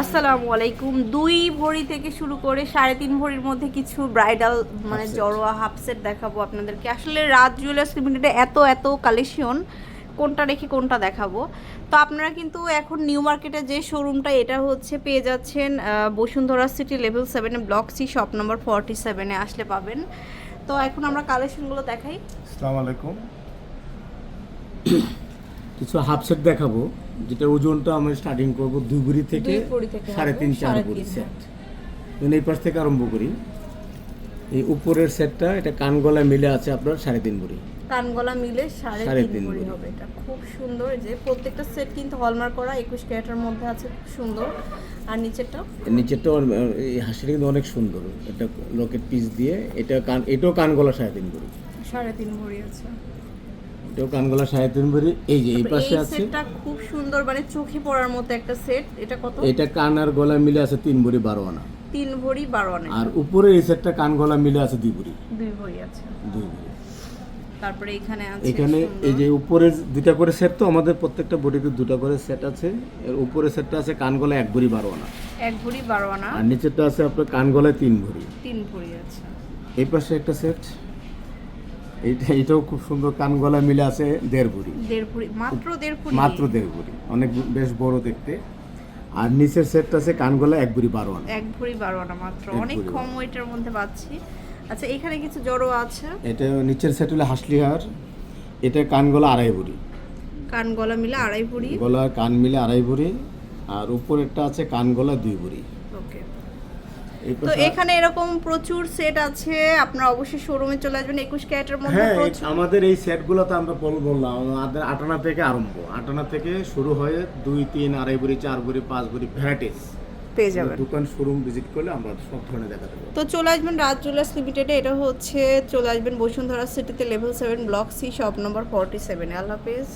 আসসালামু আলাইকুম। দুই ভরি থেকে শুরু করে সাড়ে তিন ভরির মধ্যে কিছু ব্রাইডাল মানে জড়োয়া হাফ সেট দেখাবো আপনাদেরকে। আসলে রাত জুয়েলার্স লিমিটেডে এত এত কালেকশন কোনটা রেখে কোনটা দেখাবো। তো আপনারা কিন্তু এখন নিউ মার্কেটে যে শোরুমটা এটা হচ্ছে পেয়ে যাচ্ছেন বসুন্ধরা সিটি লেভেল সেভেনে block C shop number forty সেভেনে আসলে পাবেন। তো এখন আমরা কালেকশনগুলো দেখাই। আসসালামু আলাইকুম। কিছু হাফ সেট দেখাবো। যেটা ওজনটা আমরা স্টার্টিং করব দুই থেকে সাড়ে তিন চার তিন, সেট এই পাশ থেকে আরম্ভ করি। এই উপরের সেটটা এটা কান গলা মিলে আছে আপনার সাড়ে তিন ভরি। কানগলা মিলে সাড়ে তিন ভরি। হবে এটা। খুব সুন্দর যে প্রত্যেকটা সেট কিন্তু হলমার্ক করা একুশ ক্যারেটের মধ্যে আছে খুব সুন্দর। আর নিচেরটা নিচেরটা এই হাসিটা কিন্তু অনেক সুন্দর। এটা লকেট পিস দিয়ে এটা কান এটাও কান গলা সাড়ে তিন ভরি। সাড়ে তিন ভরি আছে। এটাও কান গলা সাড়ে তিন ভরি। এই যে এই পাশে আছে। সেটটা খুব সুন্দর মানে চোখে পড়ার মতো একটা সেট এটা কত? এটা কান আর গলা মিলে আছে তিন ভরি বারো আনা। তিন ভরি বারো আনা। আর উপরে এই সেটটা কান গলা মিলে আছে দুই ভরি। দুই ভরি আছে। দুই ভরি। তারপরে এখানে আছে এখানে এই যে উপরে দুটা করে সেট তো আমাদের প্রত্যেকটা বডিতে দুটো করে সেট আছে। এর উপরে সেটটা আছে কান গলায় এক ভরি বারো আনা। এক ভরি বারো আনা। আর নিচেরটা আছে আপনার কান গলায় তিন ভরি। তিন ভরি আছে। এই পাশে একটা সেট এটাও খুব সুন্দর কান গলায় মিলে আছে দেড় ভরি মাত্র দেড় মাত্র দেড় ভরি অনেক বেশ বড় দেখতে। আর নিচের সেটটা আছে কান গলায় এক ভরি বারো আনা। এক ভরি বারো আনা মাত্র। অনেক কম ওয়েটের মধ্যে পাচ্ছি। আচ্ছা এখানে কিছু জড়ো আছে? এটা নিচের সেট হলো হাসলিহার। এটা কান গলা আড়াই ভরি। কান গলা মিলে আড়াই ভরি। গলা কান মিলে আড়াই ভরি। আর উপরেরটা আছে কান গলা দুই ভরি। তো এখানে এরকম প্রচুর সেট আছে আপনারা অবশ্যই শোরুমে চলে আসবেন একুশ ক্যারেটের মধ্যে হ্যাঁ আমাদের এই সেটগুলো তো আমরা বল বললাম আমাদের আটানা থেকে আরম্ভ। আটানা থেকে শুরু হয়ে দুই তিন আড়াই ভরি চার ভরি পাঁচ ভরি ভ্যারাইটিস পেয়ে যাবেন। দোকান শোরুম ভিজিট করলে আমরা সব ধরনের দেখাতে পারব। তো চলে আসবেন রাজ জুয়েলার্স লিমিটেডে এটা হচ্ছে চলে আসবেন বসুন্ধরা সিটিতে level seven block C shop number forty সেভেনে আল্লাহ হাফেজ।